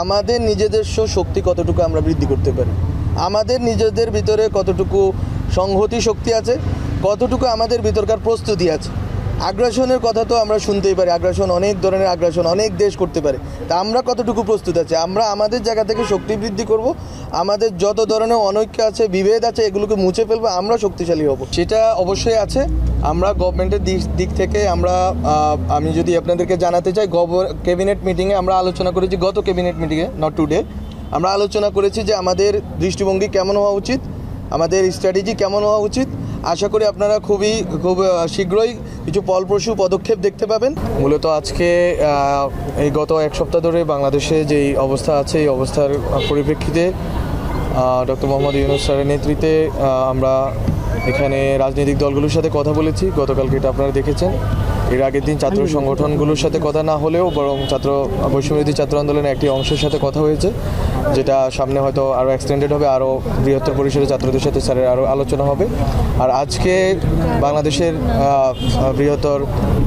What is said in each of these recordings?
আমাদের নিজেদের শক্তি কতটুকু আমরা বৃদ্ধি করতে পারি? আমাদের নিজেদের ভিতরে কতটুকু সংহতি শক্তি আছে? কতটুকু আমাদের ভিতরকার প্রস্তুতি আছে? আগ্রাসনের কথা তো আমরা শুনতেই পারি। আগ্রাসন অনেক ধরনের আগ্রাসন অনেক দেশ করতে পারে। তা আমরা কতটুকু প্রস্তুত আছি? আমরা আমাদের জায়গা থেকে শক্তি বৃদ্ধি করব। আমাদের যত ধরনের অনৈক্য আছে, বিভেদ আছে, এগুলোকে মুছে ফেলব, আমরা শক্তিশালী হব। সেটা অবশ্যই আছে। আমরা গভর্নমেন্টের দিক থেকে আমরা আমি যদি আপনাদেরকে জানাতে চাই গভর ক্যাবিনেট মিটিংয়ে আমরা আলোচনা করেছি, গত ক্যাবিনেট মিটিংয়ে নট টুডে আমরা আলোচনা করেছি যে আমাদের দৃষ্টিভঙ্গি কেমন হওয়া উচিত, আমাদের স্ট্র্যাটেজি কেমন হওয়া উচিত, আশা করি আপনারা খুবই, খুব শীঘ্রই কিছু ফলপ্রসূ পদক্ষেপ দেখতে পাবেন। মূলত আজকে এই গত এক সপ্তাহ ধরে বাংলাদেশে যেই অবস্থা আছে, এই অবস্থার পরিপ্রেক্ষিতে ডক্টর মোহাম্মদ ইউনুস স্যারের নেতৃত্বে আমরা এখানে রাজনৈতিক দলগুলোর সাথে কথা বলেছি গতকালকে এটা আপনারা দেখেছেন। এর আগের দিন ছাত্র সংগঠনগুলোর সাথে কথা না হলেও বরং ছাত্র বৈষম্যবিরোধী ছাত্র আন্দোলনের একটি অংশের সাথে কথা হয়েছে যেটা সামনে হয়তো আরও এক্সটেন্ডেড হবে আরও বৃহত্তর পরিসরে ছাত্রদের সাথে স্যারের আরও আলোচনা হবে। আর আজকে বাংলাদেশের বৃহত্তর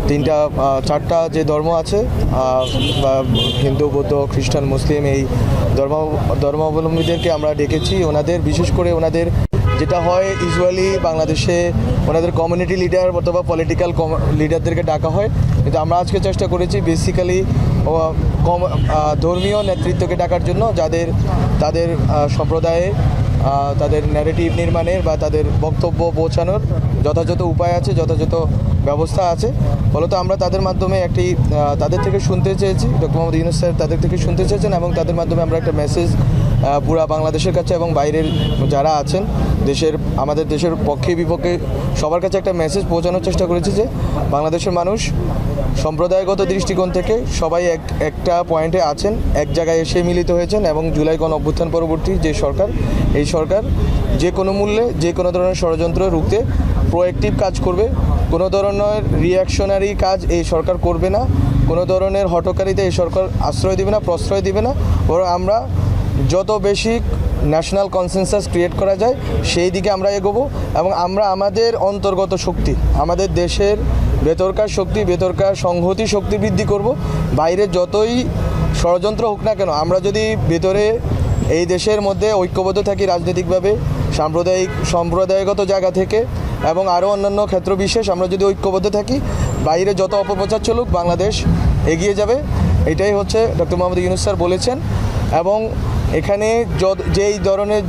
তিনটা চারটা যে ধর্ম আছে হিন্দু বৌদ্ধ খ্রিস্টান মুসলিম এই ধর্ম ধর্মাবলম্বীদেরকে আমরা ডেকেছি। ওনাদের বিশেষ করে ওনাদের যেটা হয় ইউজুয়ালি বাংলাদেশে ওনাদের কমিউনিটি লিডার অথবা পলিটিক্যাল লিডারদেরকে ডাকা হয়। কিন্তু আমরা আজকে চেষ্টা করেছি বেসিক্যালি ধর্মীয় নেতৃত্বকে ডাকার জন্য যাদের, তাদের সম্প্রদায়ে তাদের ন্যারেটিভ নির্মাণের বা তাদের বক্তব্য পৌঁছানোর যথাযথ উপায় আছে, যথাযথ ব্যবস্থা আছে। ফলত আমরা তাদের মাধ্যমে একটি তাদের থেকে শুনতে চেয়েছি। ডক্টর মোহাম্মদ ইউনুস স্যার তাদের থেকে শুনতে চেয়েছেন এবং তাদের মাধ্যমে আমরা একটা মেসেজ পুরা বাংলাদেশের কাছে এবং বাইরের যারা আছেন, দেশের, আমাদের দেশের পক্ষে বিপক্ষে সবার কাছে একটা মেসেজ পৌঁছানোর চেষ্টা করেছি যে বাংলাদেশের মানুষ সম্প্রদায়গত দৃষ্টিকোণ থেকে সবাই এক, একটা পয়েন্টে আছেন, এক জায়গায় এসে মিলিত হয়েছেন এবং জুলাই গণ অভ্যুত্থান পরবর্তী যে সরকার, এই সরকার যে কোনো মূল্যে, যে কোনো ধরনের ষড়যন্ত্র রুখতে প্রোয়েক্টিভ কাজ করবে। কোনো ধরনের রিয়াকশনারি কাজ এই সরকার করবে না। কোনো ধরনের হটকারিতে এই সরকার আশ্রয় দিবে না, প্রশ্রয় দিবে না। বরং আমরা যত বেশি ন্যাশনাল কনসেনসাস ক্রিয়েট করা যায়, সেই দিকে আমরা এগোবো এবং আমরা আমাদের অন্তর্গত শক্তি, আমাদের দেশের ভেতরকার শক্তি, ভেতরকার সংহতি শক্তি বৃদ্ধি করব। বাইরে যতই ষড়যন্ত্র হোক না কেন, আমরা যদি ভেতরে এই দেশের মধ্যে ঐক্যবদ্ধ থাকি রাজনৈতিকভাবে, সাম্প্রদায়িক, সম্প্রদায়গত জায়গা থেকে এবং আরও অন্যান্য ক্ষেত্র বিশেষ, আমরা যদি ঐক্যবদ্ধ থাকি, বাইরে যত অপপ্রচার চলুক, বাংলাদেশ এগিয়ে যাবে। এটাই হচ্ছে ডক্টর মোহাম্মদ ইউনুস স্যার বলেছেন এবং এখানে যেই ধরনের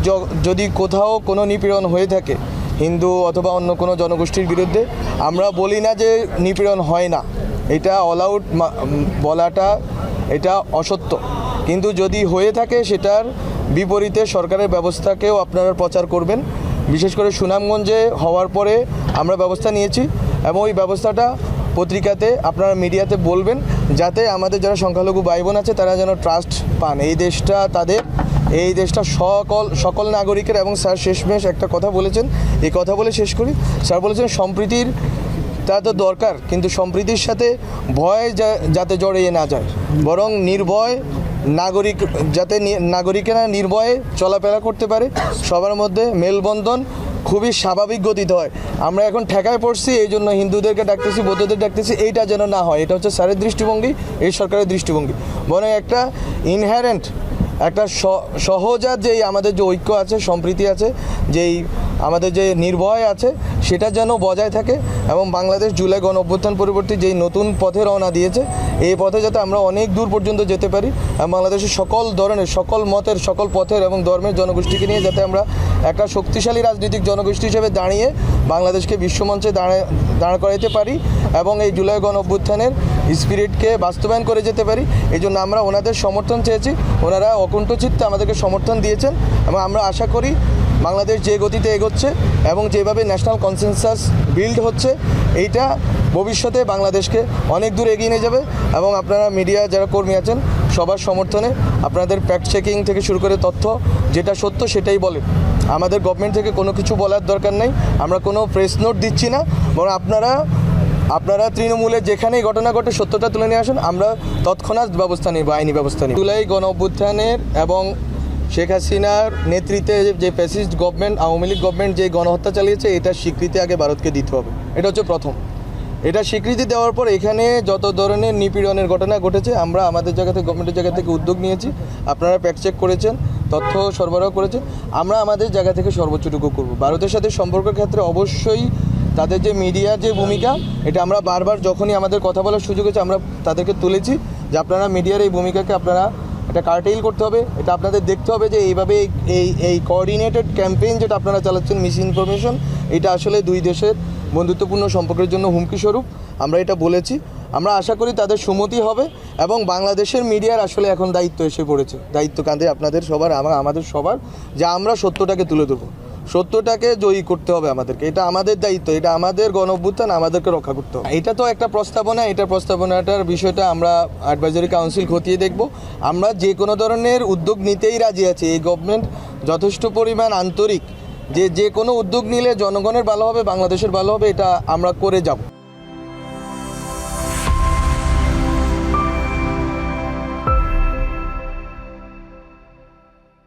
যদি কোথাও কোনো নিপীড়ন হয়ে থাকে, হিন্দু অথবা অন্য কোনো জনগোষ্ঠীর বিরুদ্ধে, আমরা বলি না যে নিপীড়ন হয় না। এটা অল আউট বলাটা এটা অসত্য। কিন্তু যদি হয়ে থাকে, সেটার বিপরীতে সরকারের ব্যবস্থাকেও আপনারা প্রচার করবেন। বিশেষ করে সুনামগঞ্জে হওয়ার পরে আমরা ব্যবস্থা নিয়েছি এবং ওই ব্যবস্থাটা পত্রিকাতে আপনারা মিডিয়াতে বলবেন যাতে আমাদের যারা সংখ্যালঘু ভাই বোন আছে, তারা যেন ট্রাস্ট পান। এই দেশটা তাদের, এই দেশটা সকল সকল নাগরিকের এবং স্যার শেষমেশ একটা কথা বলেছেন। এই কথা বলে শেষ করি। স্যার বলেছেন, সম্প্রীতির তা তো দরকার, কিন্তু সম্প্রীতির সাথে ভয় যাতে জড়িয়ে না যায়। বরং নির্ভয় নাগরিক, যাতে নাগরিকেরা নির্ভয়ে চলাফেরা করতে পারে, সবার মধ্যে মেলবন্ধন খুবই স্বাভাবিক গতিতে হয়। আমরা এখন ঠেকায় পড়ছি, এই জন্য হিন্দুদেরকে ডাকতেছি, বৌদ্ধদের ডাকতেছি, এইটা যেন না হয়। এটা হচ্ছে স্যারের দৃষ্টিভঙ্গি, এই সরকারের দৃষ্টিভঙ্গি। বরং একটা ইনহ্যারেন্ট একটা সহজাত যেই আমাদের যে ঐক্য আছে, সম্প্রীতি আছে, যেই আমাদের যে নির্ভয় আছে সেটা যেন বজায় থাকে এবং বাংলাদেশ জুলাই গণ অভ্যুত্থান পরবর্তী যেই নতুন পথে রওনা দিয়েছে, এই পথে যাতে আমরা অনেক দূর পর্যন্ত যেতে পারি এবং বাংলাদেশের সকল ধরনের, সকল মতের, সকল পথের এবং ধর্মের জনগোষ্ঠীকে নিয়ে যাতে আমরা একটা শক্তিশালী রাজনৈতিক জনগোষ্ঠী হিসেবে দাঁড়িয়ে বাংলাদেশকে বিশ্বমঞ্চে দাঁড়ায় দাঁড় করাইতে পারি এবং এই জুলাই গণ অভ্যুত্থানের স্পিরিটকে বাস্তবায়ন করে যেতে পারি। এই জন্য আমরা ওনাদের সমর্থন চেয়েছি। ওনারা অকুণ্ঠ চিত্তে আমাদেরকে সমর্থন দিয়েছেন এবং আমরা আশা করি বাংলাদেশ যে গতিতে এগোচ্ছে এবং যেভাবে ন্যাশনাল কনসেনসাস বিল্ড হচ্ছে, এইটা ভবিষ্যতে বাংলাদেশকে অনেক দূর এগিয়ে নিয়ে যাবে এবং আপনারা মিডিয়া যারা কর্মী আছেন, সবার সমর্থনে আপনাদের ফ্যাক্ট চেকিং থেকে শুরু করে তথ্য যেটা সত্য সেটাই বলে আমাদের গভর্নমেন্ট থেকে কোনো কিছু বলার দরকার নেই, আমরা কোনো প্রেস নোট দিচ্ছি না, বরং আপনারা আপনারা তৃণমূলের যেখানেই ঘটনা ঘটে সত্যটা তুলে নিয়ে আসুন, আমরা তৎক্ষণাৎ ব্যবস্থা নিব, আইনি ব্যবস্থা নিব। জুলাই গণ অভ্যুত্থানের এবং শেখ হাসিনার নেতৃত্বে যে fascist government Awami League government যে গণহত্যা চালিয়েছে এটার স্বীকৃতি আগে ভারতকে দিতে হবে। এটা হচ্ছে প্রথম। এটা স্বীকৃতি দেওয়ার পর এখানে যত ধরনের নিপীড়নের ঘটনা ঘটেছে, আমরা আমাদের জায়গা থেকে গভর্নমেন্টের জায়গা থেকে উদ্যোগ নিয়েছি। আপনারা প্যাক চেক করেছেন, তথ্য সরবরাহ করেছেন। আমরা আমাদের জায়গা থেকে সর্বোচ্চটুকু করব। ভারতের সাথে সম্পর্কের ক্ষেত্রে অবশ্যই তাদের যে মিডিয়ার যে ভূমিকা, এটা আমরা বারবার যখনই আমাদের কথা বলার সুযোগ হয়েছে আমরা তাদেরকে তুলেছি যে আপনারা মিডিয়ার এই ভূমিকাকে আপনারা এটা কার্টেইল করতে হবে, এটা আপনাদের দেখতে হবে যে এইভাবে এই- এই কোঅর্ডিনেটেড ক্যাম্পেইন যেটা আপনারা চালাচ্ছেন মিস ইনফরমেশন এটা আসলে দুই দেশের বন্ধুত্বপূর্ণ সম্পর্কের জন্য হুমকি স্বরূপ। আমরা এটা বলেছি। আমরা আশা করি তাদের সুমতি হবে এবং বাংলাদেশের মিডিয়ার আসলে এখন দায়িত্ব এসে পড়েছে। দায়িত্ব কাঁধে আপনাদের সবার আমাদের সবার, যে আমরা সত্যটাকে তুলে ধরবো। সত্যটাকে জয়ী করতে হবে আমাদেরকে। এটা আমাদের দায়িত্ব, এটা আমাদের গণ অভ্যুত্থান আমাদেরকে রক্ষা করতে হবে। এটা তো একটা প্রস্তাবনা, এটা প্রস্তাবনাটার বিষয়টা আমরা অ্যাডভাইজারি কাউন্সিল খতিয়ে দেখব। আমরা যে কোনো ধরনের উদ্যোগ নিতেই রাজি আছি। এই গভর্নমেন্ট যথেষ্ট পরিমাণ আন্তরিক। যে যে কোনো উদ্যোগ নিলে জনগণের ভালো হবে, বাংলাদেশের ভালো হবে, এটা আমরা করে যাব।